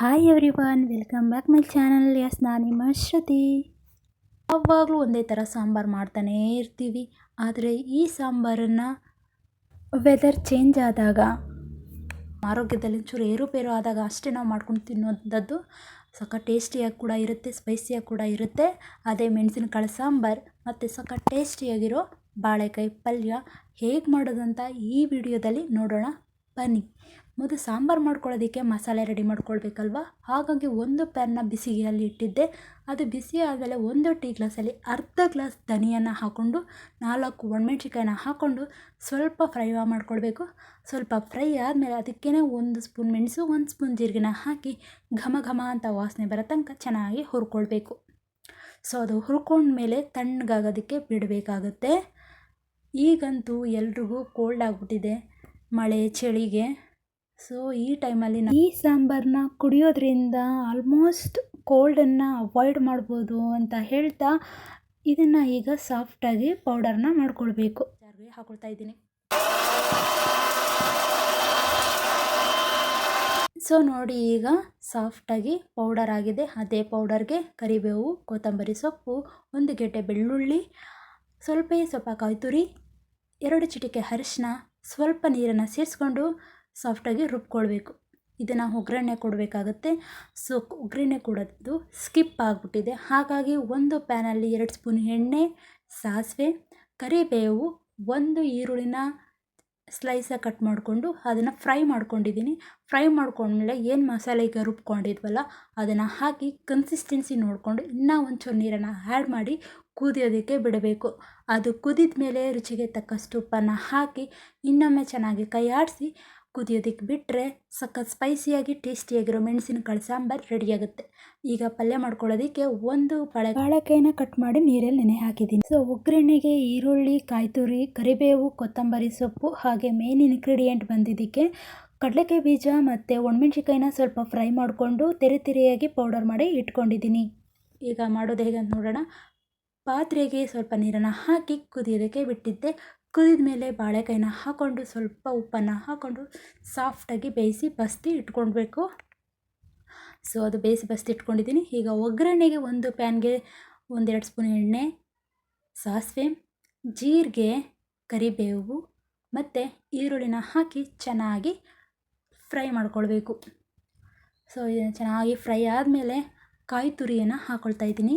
Hi every welcome back my channel S ನಾನು ನಿಮ್ಮ ಶ್ರುತಿ ಯಾವಾಗಲೂ ಒಂದೇ ಥರ ಸಾಂಬಾರು ಮಾಡ್ತಾನೇ ಇರ್ತೀವಿ. ಆದರೆ ಈ ಸಾಂಬಾರನ್ನು ವೆದರ್ ಚೇಂಜ್ ಆದಾಗ, ಆರೋಗ್ಯದಲ್ಲಿ ಚೂರು ಏರುಪೇರು ಆದಾಗ ಅಷ್ಟೇ ನಾವು ಮಾಡ್ಕೊಂಡು ತಿನ್ನುವಂಥದ್ದು ಸಖತ್ ಟೇಸ್ಟಿಯಾಗಿ ಕೂಡ ಇರುತ್ತೆ ಸ್ಪೈಸಿಯಾಗಿ ಕೂಡ ಇರುತ್ತೆ. ಅದೇ ಮೆಣಸಿನಕಾಳು ಸಾಂಬಾರು ಮತ್ತು ಸಖತ್ ಟೇಸ್ಟಿಯಾಗಿರೋ ಬಾಳೆಕಾಯಿ ಪಲ್ಯ. ಹೇಗೆ ಮಾಡೋದಂತ ಈ ವಿಡಿಯೋದಲ್ಲಿ ನೋಡೋಣ. ಬನ್ನಿ. ಮೊದಲು ಸಾಂಬಾರು ಮಾಡ್ಕೊಳ್ಳೋದಕ್ಕೆ ಮಸಾಲೆ ರೆಡಿ ಮಾಡ್ಕೊಳ್ಬೇಕಲ್ವಾ? ಹಾಗಾಗಿ ಒಂದು ಪ್ಯಾನ್ನ ಬಿಸಿಗೆಯಲ್ಲಿ ಇಟ್ಟಿದ್ದೆ. ಅದು ಬಿಸಿ ಆದಮೇಲೆ ಒಂದು ಟೀ ಗ್ಲಾಸಲ್ಲಿ ಅರ್ಧ ಗ್ಲಾಸ್ ಧನಿಯನ್ನು ಹಾಕ್ಕೊಂಡು ನಾಲ್ಕು ಒಣಮೆಣ್ಸಿಕಾಯಿನ ಹಾಕ್ಕೊಂಡು ಸ್ವಲ್ಪ ಫ್ರೈ ಮಾಡ್ಕೊಳ್ಬೇಕು. ಸ್ವಲ್ಪ ಫ್ರೈ ಆದಮೇಲೆ ಅದಕ್ಕೇ ಒಂದು ಸ್ಪೂನ್ ಮೆಣಸು, ಒಂದು ಸ್ಪೂನ್ ಜೀರಿಗೆನ ಹಾಕಿ ಘಮ ಘಮ ಅಂತ ವಾಸನೆ ಬರೋ ತನಕ ಚೆನ್ನಾಗಿ ಹುರ್ಕೊಳ್ಬೇಕು. ಸೊ ಅದು ಹುರ್ಕೊಂಡ್ಮೇಲೆ ತಣ್ಣಗಾಗೋದಕ್ಕೆ ಬಿಡಬೇಕಾಗುತ್ತೆ. ಈಗಂತೂ ಎಲ್ರಿಗೂ ಕೋಲ್ಡ್ ಆಗಿಬಿಟ್ಟಿದೆ. ಮಳೆ, ಚಳಿಗೆ. ಸೊ ಈ ಟೈಮಲ್ಲಿ ಈ ಸಾಂಬಾರನ್ನ ಕುಡಿಯೋದ್ರಿಂದ ಆಲ್ಮೋಸ್ಟ್ ಕೋಲ್ಡನ್ನು ಅವಾಯ್ಡ್ ಮಾಡ್ಬೋದು ಅಂತ ಹೇಳ್ತಾ ಇದನ್ನು ಈಗ ಸಾಫ್ಟಾಗಿ ಪೌಡರ್ನ ಮಾಡ್ಕೊಳ್ಬೇಕು. ಜಾರಿಗೆ ಹಾಕೊಳ್ತಾ ಇದ್ದೀನಿ. ಸೊ ನೋಡಿ ಈಗ ಸಾಫ್ಟಾಗಿ ಪೌಡರ್ ಆಗಿದೆ. ಅದೇ ಪೌಡರ್ಗೆ ಕರಿಬೇವು, ಕೊತ್ತಂಬರಿ ಸೊಪ್ಪು, ಒಂದು ಗೆಡ್ಡೆ ಬೆಳ್ಳುಳ್ಳಿ, ಸ್ವಲ್ಪ ಸ್ವಲ್ಪ ಕಾಯಿ ತುರಿ, ಎರಡು ಚಿಟಿಕೆ ಅರಿಶಿನ ಸ್ವಲ್ಪ ನೀರನ್ನು ಸೇರಿಸ್ಕೊಂಡು ಸಾಫ್ಟಾಗಿ ರುಬ್ಕೊಳ್ಬೇಕು. ಇದನ್ನು ಒಗ್ಗರಣೆ ಕೊಡಬೇಕಾಗುತ್ತೆ. ಸೊ ಒಗ್ಗರಣೆ ಕೊಡೋದು ಸ್ಕಿಪ್ ಆಗಿಬಿಟ್ಟಿದೆ. ಹಾಗಾಗಿ ಒಂದು ಪ್ಯಾನಲ್ಲಿ ಎರಡು ಸ್ಪೂನ್ ಎಣ್ಣೆ, ಸಾಸಿವೆ, ಕರಿಬೇವು, ಒಂದು ಈರುಳ್ಳಿನ ಸ್ಲೈಸಾಗಿ ಕಟ್ ಮಾಡಿಕೊಂಡು ಅದನ್ನು ಫ್ರೈ ಮಾಡ್ಕೊಂಡಿದ್ದೀನಿ. ಫ್ರೈ ಮಾಡ್ಕೊಂಡ್ಮೇಲೆ ಏನು ಮಸಾಲೆ ಈಗ ರುಬ್ಕೊಂಡಿದ್ವಲ್ಲ, ಅದನ್ನು ಹಾಕಿ ಕನ್ಸಿಸ್ಟೆನ್ಸಿ ನೋಡಿಕೊಂಡು ಇನ್ನೂ ಒಂಚೂರು ನೀರನ್ನು ಆ್ಯಡ್ ಮಾಡಿ ಕುದಿಯೋದಕ್ಕೆ ಬಿಡಬೇಕು. ಅದು ಕುದಿದ ಮೇಲೆ ರುಚಿಗೆ ತಕ್ಕಷ್ಟು ಉಪ್ಪನ್ನು ಹಾಕಿ ಇನ್ನೊಮ್ಮೆ ಚೆನ್ನಾಗಿ ಕೈ ಆಡಿಸಿ ಕುದಿಯೋದಕ್ಕೆ ಬಿಟ್ಟರೆ ಸಖತ್ ಸ್ಪೈಸಿಯಾಗಿ ಟೇಸ್ಟಿಯಾಗಿರೋ ಮೆಣಸಿನಕಾಳು ಸಾಂಬಾರು ರೆಡಿಯಾಗುತ್ತೆ ಈಗ ಪಲ್ಯ ಮಾಡ್ಕೊಳ್ಳೋದಕ್ಕೆ ಒಂದು ಬಾಳೆ ಬಾಳೆಕಾಯಿನ ಕಟ್ ಮಾಡಿ ನೀರಲ್ಲಿ ನೆನೆ ಹಾಕಿದ್ದೀನಿ. ಸೊ ಒಗ್ಗರಣೆಗೆ ಈರುಳ್ಳಿ, ಕಾಯ್ತುರಿ, ಕರಿಬೇವು, ಕೊತ್ತಂಬರಿ ಸೊಪ್ಪು ಹಾಗೆ ಮೇನ್ ಇನ್ಗ್ರೀಡಿಯೆಂಟ್ ಬಂದಿದ್ದಕ್ಕೆ ಕಡಲೆಕಾಯಿ ಬೀಜ ಮತ್ತು ಒಣಮೆಣ್ಸಿಕಾಯಿನ ಸ್ವಲ್ಪ ಫ್ರೈ ಮಾಡಿಕೊಂಡು ತೆರೆ ತೆರೆಯಾಗಿ ಪೌಡರ್ ಮಾಡಿ ಇಟ್ಕೊಂಡಿದ್ದೀನಿ. ಈಗ ಮಾಡೋದು ಹೇಗೆ ನೋಡೋಣ. ಪಾತ್ರೆಗೆ ಸ್ವಲ್ಪ ನೀರನ್ನು ಹಾಕಿ ಕುದಿಯೋದಕ್ಕೆ ಬಿಟ್ಟಿದ್ದೆ. ಕುದಿದ ಮೇಲೆ ಬಾಳೆಕಾಯಿನ ಹಾಕ್ಕೊಂಡು ಸ್ವಲ್ಪ ಉಪ್ಪನ್ನು ಹಾಕ್ಕೊಂಡು ಸಾಫ್ಟಾಗಿ ಬೇಯಿಸಿ ಬಸ್ತಿ ಇಟ್ಕೊಳ್ಬೇಕು. ಸೊ ಅದು ಬೇಯಿಸಿ ಬಸ್ತಿ ಇಟ್ಕೊಂಡಿದ್ದೀನಿ. ಈಗ ಒಗ್ಗರಣೆಗೆ ಒಂದು ಪ್ಯಾನ್ಗೆ ಒಂದೆರಡು ಸ್ಪೂನ್ ಎಣ್ಣೆ, ಸಾಸಿವೆ, ಜೀರಿಗೆ, ಕರಿಬೇವು ಮತ್ತು ಈರುಳ್ಳಿನ ಹಾಕಿ ಚೆನ್ನಾಗಿ ಫ್ರೈ ಮಾಡ್ಕೊಳ್ಬೇಕು. ಸೊ ಇದನ್ನು ಚೆನ್ನಾಗಿ ಫ್ರೈ ಆದಮೇಲೆ ಕಾಯಿ ತುರಿಯನ್ನು ಹಾಕ್ಕೊಳ್ತಾ ಇದ್ದೀನಿ.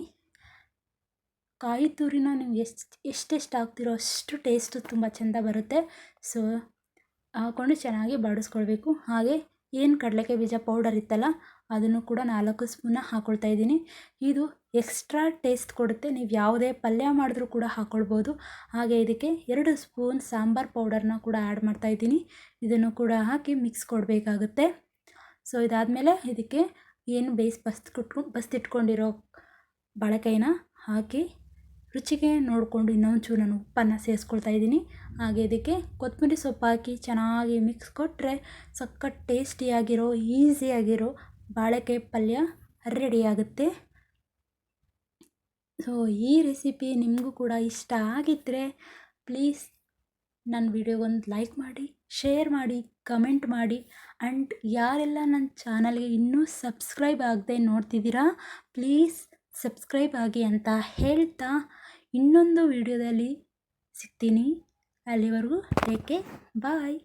ಕಾಯಿ ತುರಿನ ನೀವು ಎಷ್ಟು, ಎಷ್ಟೆಷ್ಟು ಹಾಕ್ತಿರೋ ಅಷ್ಟು ಟೇಸ್ಟು ತುಂಬ ಚೆಂದ ಬರುತ್ತೆ. ಸೊ ಹಾಕ್ಕೊಂಡು ಚೆನ್ನಾಗಿ ಬಾಡಿಸ್ಕೊಳ್ಬೇಕು. ಹಾಗೆ ಏನು ಕಡಲೆಕಾಯಿ ಬೀಜ ಪೌಡರ್ ಇತ್ತಲ್ಲ, ಅದನ್ನು ಕೂಡ ನಾಲ್ಕು ಸ್ಪೂನ ಹಾಕ್ಕೊಳ್ತಾ ಇದ್ದೀನಿ. ಇದು ಎಕ್ಸ್ಟ್ರಾ ಟೇಸ್ಟ್ ಕೊಡುತ್ತೆ. ನೀವು ಯಾವುದೇ ಪಲ್ಯ ಮಾಡಿದ್ರೂ ಕೂಡ ಹಾಕ್ಕೊಳ್ಬೋದು ಹಾಗೆ ಇದಕ್ಕೆ ಎರಡು ಸ್ಪೂನ್ ಸಾಂಬಾರು ಪೌಡರ್ನ ಕೂಡ ಆ್ಯಡ್ ಮಾಡ್ತಾ ಇದ್ದೀನಿ. ಇದನ್ನು ಕೂಡ ಹಾಕಿ ಮಿಕ್ಸ್ ಕೊಡಬೇಕಾಗುತ್ತೆ. ಸೊ ಇದಾದಮೇಲೆ ಇದಕ್ಕೆ ಏನು ಬೇಯಿಸಿ ಬಸ್ದು ಬಸ್ತಿಟ್ಕೊಂಡಿರೋ ಬಾಳೆಕಾಯಿನ ಹಾಕಿ ರುಚಿಗೆ ನೋಡಿಕೊಂಡು ಇನ್ನೊಂಚೂರು ನಾನು ಉಪ್ಪನ್ನು ಸೇರಿಸ್ಕೊಳ್ತಾ ಇದ್ದೀನಿ. ಹಾಗೆ ಇದಕ್ಕೆ ಕೊತ್ತಂಬರಿ ಸೊಪ್ಪು ಹಾಕಿ ಚೆನ್ನಾಗಿ ಮಿಕ್ಸ್ ಕೊಟ್ಟರೆ ಸಖತ್ ಟೇಸ್ಟಿಯಾಗಿರೋ, ಈಸಿಯಾಗಿರೋ ಬಾಳೆಕಾಯಿ ಪಲ್ಯ ರೆಡಿಯಾಗುತ್ತೆ ಸೊ, ಈ ರೆಸಿಪಿ ನಿಮಗೂ ಕೂಡ ಇಷ್ಟ ಆಗಿದ್ದರೆ ಪ್ಲೀಸ್ ನನ್ನ ವಿಡಿಯೋಗೊಂದು ಲೈಕ್ ಮಾಡಿ, ಶೇರ್ ಮಾಡಿ, ಕಮೆಂಟ್ ಮಾಡಿ. ಆ್ಯಂಡ್ ಯಾರೆಲ್ಲ ನನ್ನ ಚಾನಲ್ಗೆ ಇನ್ನೂ ಸಬ್ಸ್ಕ್ರೈಬ್ ಆಗದೆ ನೋಡ್ತಿದ್ದೀರಾ, ಪ್ಲೀಸ್ ಸಬ್ಸ್ಕ್ರೈಬ್ ಆಗಿ ಅಂತ ಹೇಳ್ತಾ ಇನ್ನೊಂದು ವಿಡಿಯೋದಲ್ಲಿ ಸಿಗ್ತೀನಿ. ಅಲ್ಲಿವರೆಗೂ ಟೇಕ್ ಕೇರ್ ಬಾಯ್